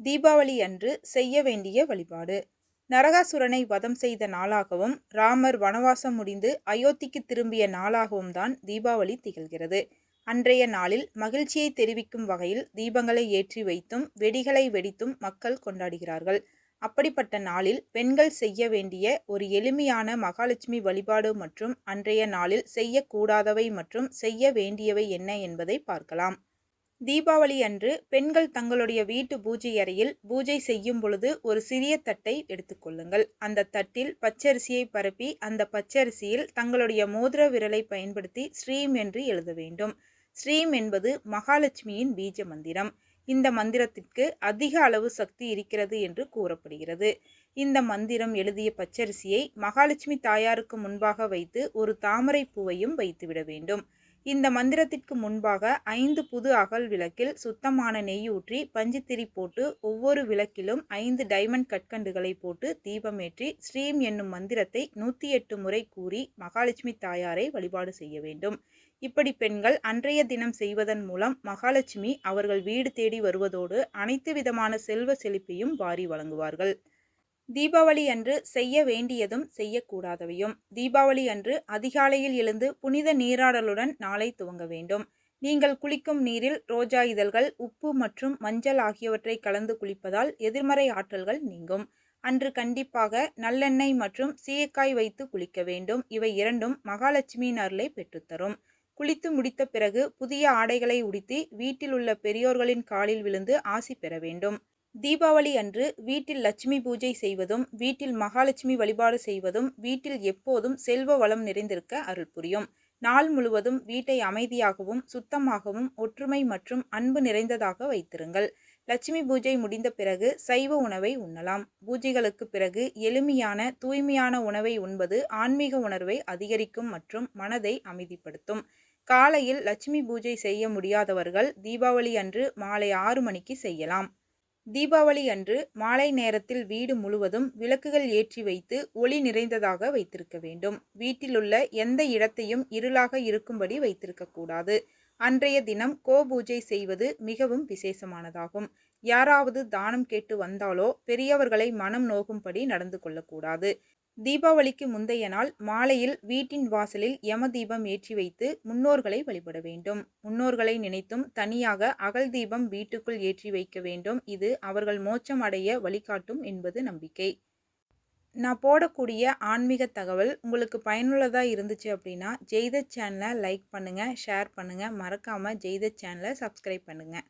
தீபாவளி அன்று செய்ய வேண்டிய வழிபாடு. நரகாசுரனை வதம் செய்த நாளாகவும் ராமர் வனவாசம் முடிந்து அயோத்திக்கு திரும்பிய நாளாகவும் தான் தீபாவளி திகழ்கிறது. அன்றைய நாளில் மகிழ்ச்சியை தெரிவிக்கும் வகையில் தீபங்களை ஏற்றி வைத்தும் வெடிகளை வெடித்தும் மக்கள் கொண்டாடுகிறார்கள். அப்படிப்பட்ட நாளில் பெண்கள் செய்ய வேண்டிய ஒரு எளிமையான மகாலட்சுமி வழிபாடு மற்றும் அன்றைய நாளில் செய்யக்கூடாதவை மற்றும் செய்ய வேண்டியவை என்ன என்பதை பார்க்கலாம். தீபாவளி அன்று பெண்கள் தங்களுடைய வீட்டு பூஜை அறையில் பூஜை செய்யும் பொழுது ஒரு சிறிய தட்டை எடுத்துக்கொள்ளுங்கள் அந்த தட்டில் பச்சரிசியை பரப்பி அந்த பச்சரிசியில் தங்களுடைய மோதிர விரலை பயன்படுத்தி ஸ்ரீம் என்று எழுத வேண்டும். ஸ்ரீம் என்பது மகாலட்சுமியின் பீஜ மந்திரம். இந்த மந்திரத்திற்கு அதிக அளவு சக்தி இருக்கிறது என்று கூறப்படுகிறது. இந்த மந்திரம் எழுதிய பச்சரிசியை மகாலட்சுமி தாயாருக்கு முன்பாக வைத்து ஒரு தாமரை பூவையும் வைத்துவிட வேண்டும். இந்த மந்திரத்திற்கு முன்பாக ஐந்து புது அகல் விளக்கில் சுத்தமான நெய்யூற்றி பஞ்சுத்திரி போட்டு ஒவ்வொரு விளக்கிலும் ஐந்து டைமண்ட் கற்கண்டுகளை போட்டு தீபமேற்றி ஸ்ரீம் என்னும் மந்திரத்தை நூற்றி எட்டு முறை கூறி மகாலட்சுமி தாயாரை வழிபாடு செய்ய வேண்டும். இப்படி பெண்கள் அன்றைய தினம் செய்வதன் மூலம் மகாலட்சுமி அவர்கள் வீடு தேடி வருவதோடு அனைத்து விதமான செல்வ செழிப்பையும் வாரி வழங்குவார்கள். தீபாவளி அன்று செய்ய வேண்டியதும் செய்யக்கூடாதவையும். தீபாவளி அன்று அதிகாலையில் எழுந்து புனித நீராடலுடன் நாளை துவங்க வேண்டும். நீங்கள் குளிக்கும் நீரில் ரோஜா இதழ்கள் உப்பு மற்றும் மஞ்சள் ஆகியவற்றை கலந்து குளிப்பதால் எதிர்மறை ஆற்றல்கள் நீங்கும். அன்று கண்டிப்பாக நல்லெண்ணெய் மற்றும் சீயக்காய் வைத்து குளிக்க வேண்டும். இவை இரண்டும் மகாலட்சுமியின் அருளை பெற்றுத்தரும். குளித்து முடித்த பிறகு புதிய ஆடைகளை உடுத்தி வீட்டில் உள்ள பெரியோர்களின் காலில் விழுந்து ஆசி பெற வேண்டும். தீபாவளி அன்று வீட்டில் லட்சுமி பூஜை செய்வதும் வீட்டில் மகாலட்சுமி வழிபாடு செய்வதும் வீட்டில் எப்போதும் செல்வ வளம் நிறைந்திருக்க அருள் புரியும். நாள் முழுவதும் வீட்டை அமைதியாகவும் சுத்தமாகவும் ஒற்றுமை மற்றும் அன்பு நிறைந்ததாக வைத்திருங்கள். லட்சுமி பூஜை முடிந்த பிறகு சைவ உணவை உண்ணலாம். பூஜைகளுக்கு பிறகு எளிமையான தூய்மையான உணவை உண்பது ஆன்மீக உணர்வை அதிகரிக்கும் மற்றும் மனதை அமைதிப்படுத்தும். காலையில் லட்சுமி பூஜை செய்ய முடியாதவர்கள் தீபாவளி அன்று மாலை ஆறு மணிக்கு செய்யலாம். தீபாவளி அன்று மாலை நேரத்தில் வீடு முழுவதும் விளக்குகள் ஏற்றி வைத்து ஒளி நிறைந்ததாக வைத்திருக்க வேண்டும். வீட்டிலுள்ள எந்த இடத்தையும் இருளாக இருக்கும்படி வைத்திருக்கக்கூடாது அன்றைய தினம் கோ பூஜை செய்வது மிகவும் விசேஷமானதாகும். யாராவது தானம் கேட்டு வந்தாலோ பெரியவர்களை மனம் நோகும்படி நடந்து கொள்ளக்கூடாது தீபாவளிக்கு முந்தைய நாள் மாலையில் வீட்டின் வாசலில் யம தீபம் ஏற்றி வைத்து முன்னோர்களை வழிபட வேண்டும். முன்னோர்களை நினைத்தும் தனியாக அகல் தீபம் வீட்டுக்குள் ஏற்றி வைக்க வேண்டும். இது அவர்கள் மோட்சம் அடைய வழிகாட்டும் என்பது நம்பிக்கை. நான் போடக்கூடிய ஆன்மீக தகவல் உங்களுக்கு பயனுள்ளதாக இருந்துச்சு அப்படின்னா ஜெய்த சேனலை லைக் பண்ணுங்கள் ஷேர் பண்ணுங்கள் மறக்காமல் ஜெய்த சேனலை சப்ஸ்கிரைப் பண்ணுங்கள்